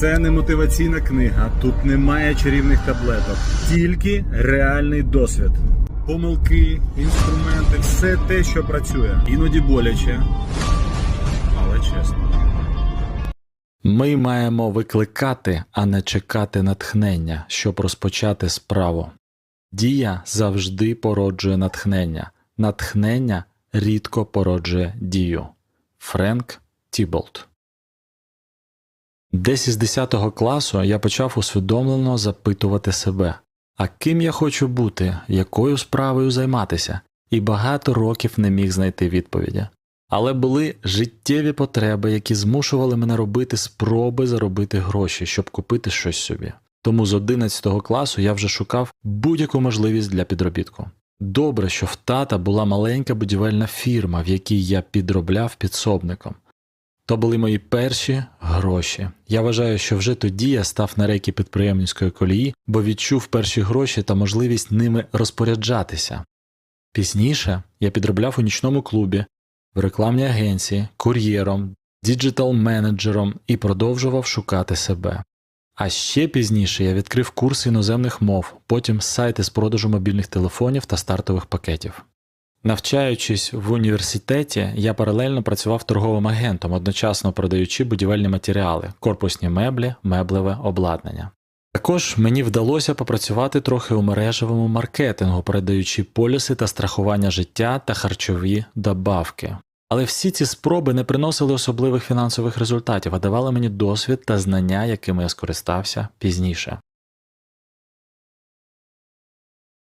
Це не мотиваційна книга, тут немає чарівних таблеток, тільки реальний досвід. Помилки, інструменти, все те, що працює. Іноді боляче, але чесно. Ми маємо викликати, а не чекати натхнення, щоб розпочати справу. Дія завжди породжує натхнення, натхнення рідко породжує дію. Френк Тіболт Десь із 10 класу я почав усвідомлено запитувати себе, а ким я хочу бути, якою справою займатися, і багато років не міг знайти відповіді. Але були життєві потреби, які змушували мене робити спроби заробити гроші, щоб купити щось собі. Тому з 11 класу я вже шукав будь-яку можливість для підробітку. Добре, що в тата була маленька будівельна фірма, в якій я підробляв підсобником. То були мої перші гроші. Я вважаю, що вже тоді я став на рейки підприємницької колії, бо відчув перші гроші та можливість ними розпоряджатися. Пізніше я підробляв у нічному клубі, в рекламній агенції, кур'єром, діджитал-менеджером і продовжував шукати себе. А ще пізніше я відкрив курси іноземних мов, потім сайти з продажу мобільних телефонів та стартових пакетів. Навчаючись в університеті, я паралельно працював торговим агентом, одночасно продаючи будівельні матеріали, корпусні меблі, меблеве обладнання. Також мені вдалося попрацювати трохи у мережевому маркетингу, передаючи поліси та страхування життя та харчові добавки. Але всі ці спроби не приносили особливих фінансових результатів, а давали мені досвід та знання, якими я скористався пізніше.